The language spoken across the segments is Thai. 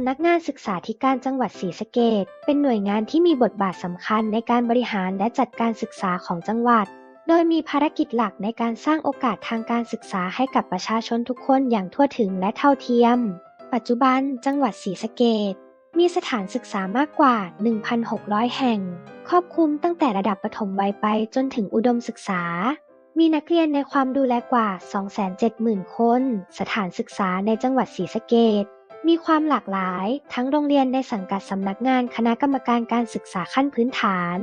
ำนักงานศึกษาธิการจังหวัดศรีสะเกษเป็นหน่วยงานที่มีบทบาทสำคัญในการบริหารและจัดการศึกษาของจังหวัด โดยมีภารกิจหลักในการสร้างโอกาสทางการศึกษาให้กับประชาชนทุกคนอย่างทั่วถึงและเท่าเทียม ปัจจุบัน จังหวัดศรีสะเกษมีสถานศึกษามากกว่า 1,600 แห่ง ครอบคลุมตั้งแต่ระดับประถมวัยไปจนถึงอุดมศึกษา มีนักเรียนในความดูแลกว่า 270,000 คน สถานศึกษาในจังหวัดศรีสะเกษ มีความหลากหลายทั้งโรงเรียนในสังกัดสำนักงานคณะกรรมการการศึกษาขั้นพื้นฐาน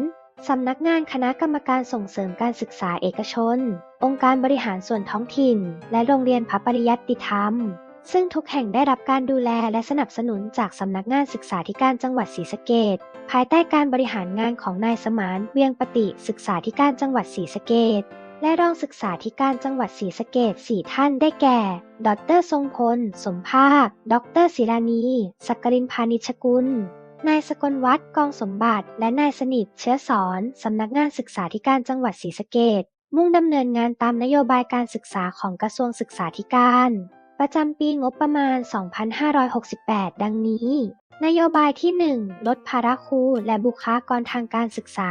สำนักงานคณะกรรมการส่งเสริมการศึกษาเอกชน องค์การบริหารส่วนท้องถิ่น และโรงเรียนพระปริยัติธรรม ซึ่งทุกแห่งได้รับการดูแลและสนับสนุนจากสำนักงานศึกษาธิการจังหวัดศรีสะเกษภายใต้การบริหารงานของนายสมานเวียงปฏิศึกษาธิการจังหวัดศรีสะเกษ และรองศึกษาธิการจังหวัดศรีสะเกษสี่ท่านได้แก่ ดรทรงพล สมภาค ดรศิลานี สักกรินพานิชกุล นายสกลวัฒน์ กองสมบัติ และนายสนิท เชื้อสอน สำนักงานศึกษาธิการจังหวัดศรีสะเกษมุ่งดำเนินงานตามนโยบายการศึกษาของกระทรวงศึกษาธิการ ประจำปีงบประมาณ 2568 ดังนี้นโยบายที่ 1 ลดภาระครูและบุคลากรทางการศึกษา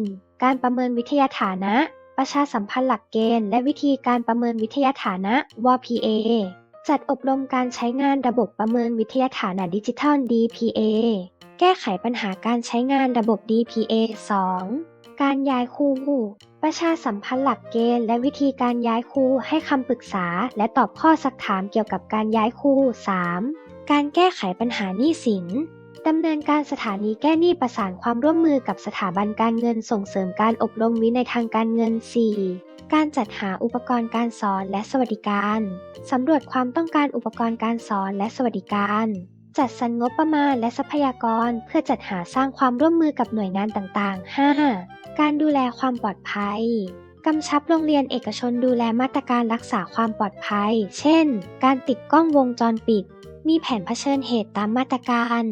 1. การประเมินวิทยาฐานะ ประชาสัมพันธ์หลักเกณฑ์ และวิธีการประเมินวิทยาฐานะ WPA จัดอบรมการใช้งานระบบประเมินวิทยาฐานะดิจิทัล DPA แก้ไขปัญหาการใช้งานระบบ DPA 2. การย้ายครูประชาสัมพันธ์หลักเกณฑ์และวิธีการย้ายครูให้คำปรึกษา และตอบข้อสักถามเกี่ยวกับการย้ายครู 3. การแก้ไขปัญหาหนี้สิน ดำเนินการสถานีแก้หนี้ประสานความร่วมมือกับสถาบันการเงินส่งเสริมการอบรมวินัยทางการเงิน 4. การจัดหาอุปกรณ์การสอนและสวัสดิการ สำรวจความต้องการอุปกรณ์การสอนและสวัสดิการ จัดสรรงบประมาณและทรัพยากรเพื่อจัดหาสร้างความร่วมมือกับหน่วยงานต่างๆ 5. การดูแลความปลอดภัยกำชับโรงเรียนเอกชนดูแลมาตรการรักษาความปลอดภัย เช่น การติดกล้องวงจรปิด มีแผนเผชิญเหตุตามมาตรการ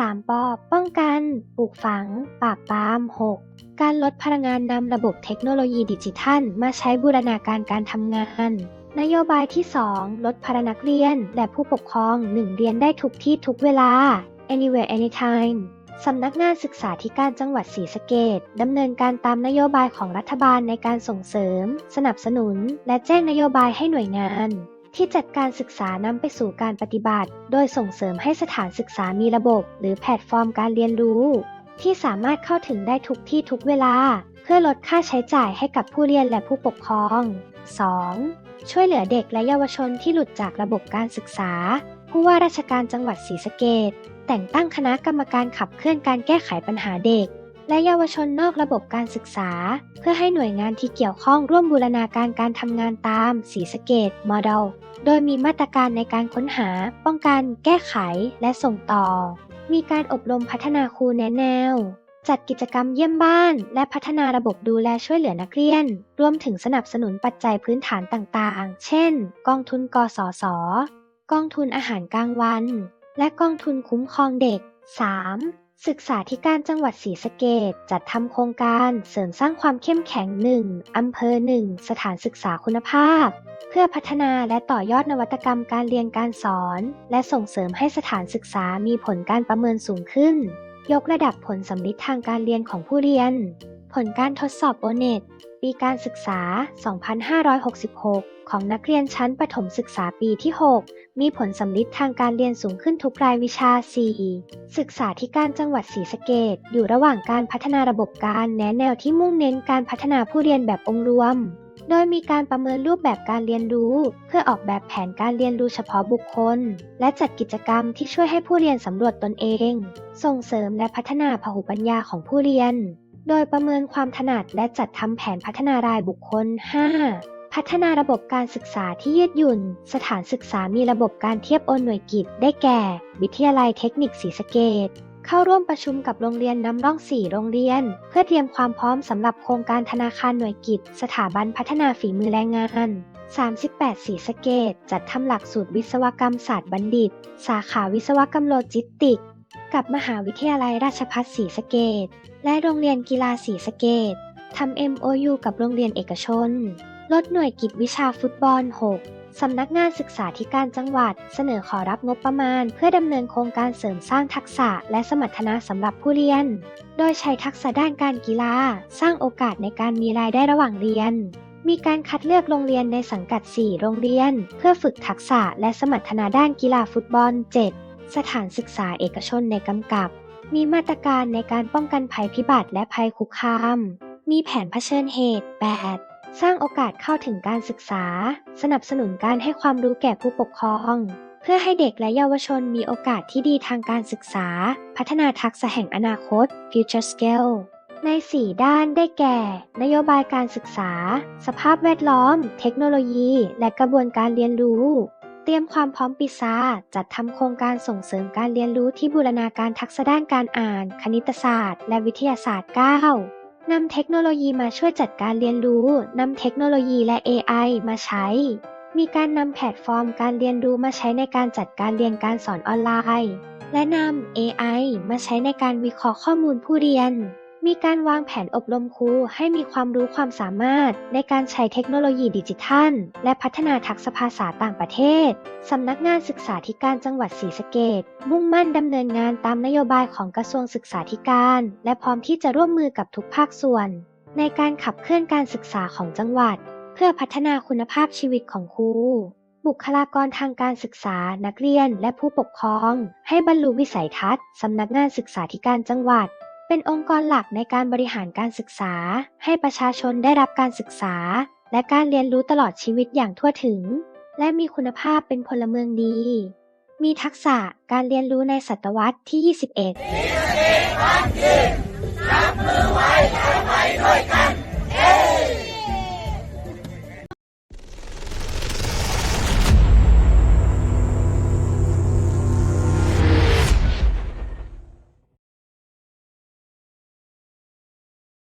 3. ปอป้องกัน ปลูกฝัง ปราบปราม 6. การลดพลังงานนำระบบเทคโนโลยีดิจิทัล มาใช้บูรณาการการทำงาน นโยบายที่ 2 ลดพลันักเรียน และผู้ปกครอง 1 เรียนได้ทุกที่ทุกเวลา anywhere anytime สำนักงานศึกษาธิการจังหวัดศรีสะเกษดำเนินการตามนโยบายของรัฐบาลในการส่งเสริม สนับสนุน และแจ้งนโยบายให้หน่วยงาน ที่จัดการศึกษานำไปสู่การปฏิบัติ โดยส่งเสริมให้สถานศึกษามีระบบ หรือแพลตฟอร์มการเรียนรู้ ที่สามารถเข้าถึงได้ทุกที่ทุกเวลา เพื่อลดค่าใช้จ่ายให้กับผู้เรียนและผู้ปกครอง 2. ช่วยเหลือเด็กและเยาวชนที่หลุดจากระบบการศึกษา ผู้ว่าราชการจังหวัดศรีสะเกษแต่งตั้งคณะกรรมการขับเคลื่อนการแก้ไขปัญหาเด็ก และเยาวชนนอกระบบการศึกษา เพื่อให้หน่วยงานที่เกี่ยวข้องร่วมบูรณาการการทำงานตามสีสเกตโมเดลโดยมีมาตรการในการค้นหา ป้องกัน แก้ไข และส่งต่อ มีการอบรมพัฒนาครูแนะแนว จัดกิจกรรมเยี่ยมบ้าน และพัฒนาระบบดูแลช่วยเหลือนักเรียน รวมถึงสนับสนุนปัจจัยพื้นฐานต่างๆ เช่น กองทุนกสศกองทุนอาหารกลางวัน และกองทุนคุ้มครองเด็ก 3. ศึกษาธิการจังหวัดศรีสะเกดจัดทำโครงการเสริมสร้างความเข้มแข็งหนึ่งอำเภอหนึ่งสถานศึกษาคุณภาพ เพื่อพัฒนาและต่อยอดนวัตกรรมการเรียนการสอน และส่งเสริมให้สถานศึกษามีผลการประเมินสูงขึ้น ยกระดับผลสำลิดทางการเรียนของผู้เรียน ผลการทดสอบโอเน็ตปีการศึกษา 2566 ของนักเรียนชั้นประถมศึกษาปีที่ 6 มีผลสำลิดทางการเรียนสูงขึ้นทุกรายวิชา 4 ศึกษาธิการจังหวัดศรีสะเกษอยู่ระหว่างการพัฒนาระบบการแนะแนวที่มุ่งเน้นการพัฒนาผู้เรียนแบบองค์รวม โดยมีการประเมินรูปแบบการเรียนรู้ เพื่อออกแบบแผนการเรียนรู้เฉพาะบุคคล และจัดกิจกรรมที่ช่วยให้ผู้เรียนสำรวจตนเอง ส่งเสริมและพัฒนาพหุปัญญาของผู้เรียน โดยประเมินความถนัดและจัดทำแผนพัฒนารายบุคคล 5. พัฒนาระบบการศึกษาที่ยืดหยุ่น สถานศึกษามีระบบการเทียบโอนหน่วยกิจ ได้แก่ วิทยาลัยเทคนิคศรีสะเกษเข้าร่วมประชุมกับโรงเรียนน้ำร่องสี่โรงเรียน เพื่อเตรียมความพร้อมสำหรับโครงการธนาคารหน่วยกิจ สถาบันพัฒนาฝีมือแรงงาน 38สีสเกต จัดทำหลักสูตรวิศวกรรมศาสตร์บัณฑิต สาขาวิศวกรรมโลจิสติก กับมหาวิทยาลัยราชภัฏศรีสะเกดและโรงเรียนกีฬาศรีสะเกดทำ MOU กับโรงเรียนเอกชน ลดหน่วยกิจวิชาฟุตบอล 6 สำนักงานศึกษาธิการจังหวัด เสนอขอรับงบประมาณ เพื่อดำเนินโครงการเสริมสร้างทักษะและสมรรถนะสำหรับผู้เรียน โดยใช้ทักษะด้านการกีฬา สร้างโอกาสในการมีรายได้ระหว่างเรียน มีการคัดเลือกโรงเรียนในสังกัด 4 โรงเรียน เพื่อฝึกทักษะและสมรรถนะด้านกีฬาฟุตบอล 7 สถานศึกษาเอกชนในกำกับ มีมาตรการในการป้องกันภัยพิบัติและภัยคุกคาม มีแผนเผชิญเหตุ 8 สร้างโอกาสเข้าถึงการศึกษา สนับสนุนการให้ความรู้แก่ผู้ปกครอง เพื่อให้เด็กและเยาวชนมีโอกาสที่ดีทางการศึกษา พัฒนาทักษะแห่งอนาคต Future Skill ใน 4 ด้านได้แก่ นโยบายการศึกษา สภาพแวดล้อม เทคโนโลยี และกระบวนการเรียนรู้ เตรียมความพร้อมปีซาจัดทำโครงการส่งเสริมการเรียนรู้ที่บูรณาการทักษะด้านการอ่าน คณิตศาสตร์ และวิทยาศาสตร์ 9 นำเทคโนโลยีมาช่วยจัดการเรียนรู้ นำเทคโนโลยีและ AI มาใช้ มีการนำแพลตฟอร์มการเรียนรู้มาใช้ในการจัดการเรียนการสอนออนไลน์ และนำ AI มาใช้ในการวิเคราะห์ข้อมูลผู้เรียน มีการวางแผนอบรมครูให้มีความรู้ความสามารถ ในการใช้เทคโนโลยีดิจิทัล และพัฒนาทักษะภาษาต่างประเทศ สำนักงานศึกษาธิการจังหวัดศรีสะเกษมุ่งมั่นดำเนินงานตามนโยบายของกระทรวงศึกษาธิการ และพร้อมที่จะร่วมมือกับทุกภาคส่วน ในการขับเคลื่อนการศึกษาของจังหวัด เพื่อพัฒนาคุณภาพชีวิตของครูบุคลากรทางการศึกษา นักเรียน และผู้ปกครอง ให้บรรลุวิสัยทัศน์ สำนักงานศึกษาธิการจังหวัด เป็นองค์กรหลักในการบริหารการศึกษา ให้ประชาชนได้รับการศึกษา และการเรียนรู้ตลอดชีวิตอย่างทั่วถึง และมีคุณภาพเป็นพลเมืองดี มีทักษะการเรียนรู้ในศตวรรษที่ 21